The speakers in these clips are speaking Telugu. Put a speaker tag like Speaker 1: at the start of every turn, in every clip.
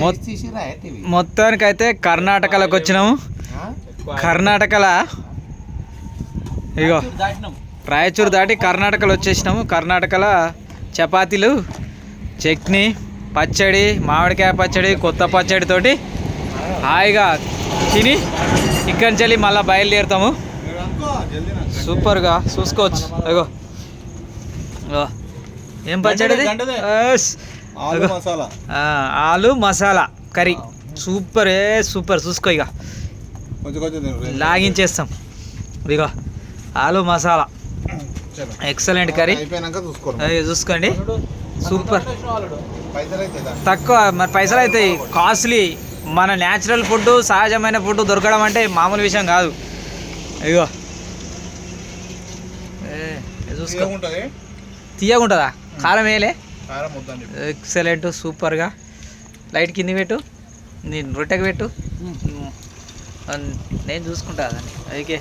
Speaker 1: మొత్-
Speaker 2: తీసిరా టీవీ?
Speaker 1: మొత్తానికైతే కర్ణాటకలోకి వచ్చినాము. కర్ణాటకలో ఇగో రాయచూరు దాటి కర్ణాటకలో వచ్చేసినాము. కర్ణాటకలో చపాతీలు చట్నీ పచ్చడి మామిడికాయ పచ్చడి కొత్త పచ్చడితోటి హాయిగా తిని ఇక్కడి నుంచి వెళ్ళి మళ్ళీ బయలుదేరుతాము. సూపర్గా చూసుకోవచ్చు. అగో ఇగో. ఏం పచ్చడి.
Speaker 2: ఆలు. మసాలా.
Speaker 1: ఆ, ఆలు మసాలా కర్రీ. సూపర్ ఏ సూపర్. చూసుకో ఇక. లాగించేస్తాం. ఇదిగో ఆలు మసాలా. Excellent curry. చూసుకోండి. సూపర్. తక్కువ మరి పైసలు అవుతాయి కాస్ట్లీ. మన న్యాచురల్ ఫుడ్ సహజమైన ఫుడ్ దొరకడం అంటే మామూలు విషయం కాదు. ఇగో చూసుకో. తీయగుంటుందా? కారం వేయలే? ఎక్సలెంట్ సూపర్గా. లైట్ కింది పెట్టు. నేను రొట్టెకి పెట్టు. నేను చూసుకుంటా దాన్ని ఓకే.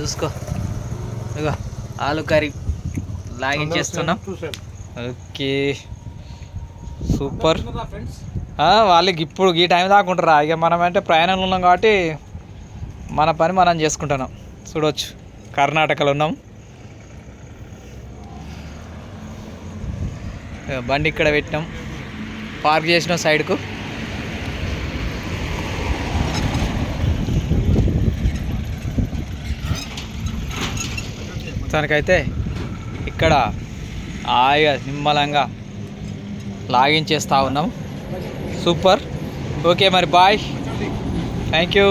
Speaker 1: చూసుకో. ఇగో ఆలు కర్రీ లాగించేస్తున్నాం ఓకే. సూపర్. వాళ్ళకి ఇప్పుడు ఈ టైం దాకా ఉంటారా ఇక మనం అంటే ప్రయాణంలో ఉన్నాం కాబట్టి మన పని మనం చేసుకుంటున్నాం. చూడవచ్చు కర్ణాటకలో ఉన్నాం. బండి ఇక్కడ పెట్టినాం పార్క్ చేసినాం సైడ్కు. తనకైతే ఇక్కడ హాయిగా నిమ్మలంగా లాగించేస్తూ ఉన్నాం. సూపర్. ఓకే మరి బాయ్. Thank you.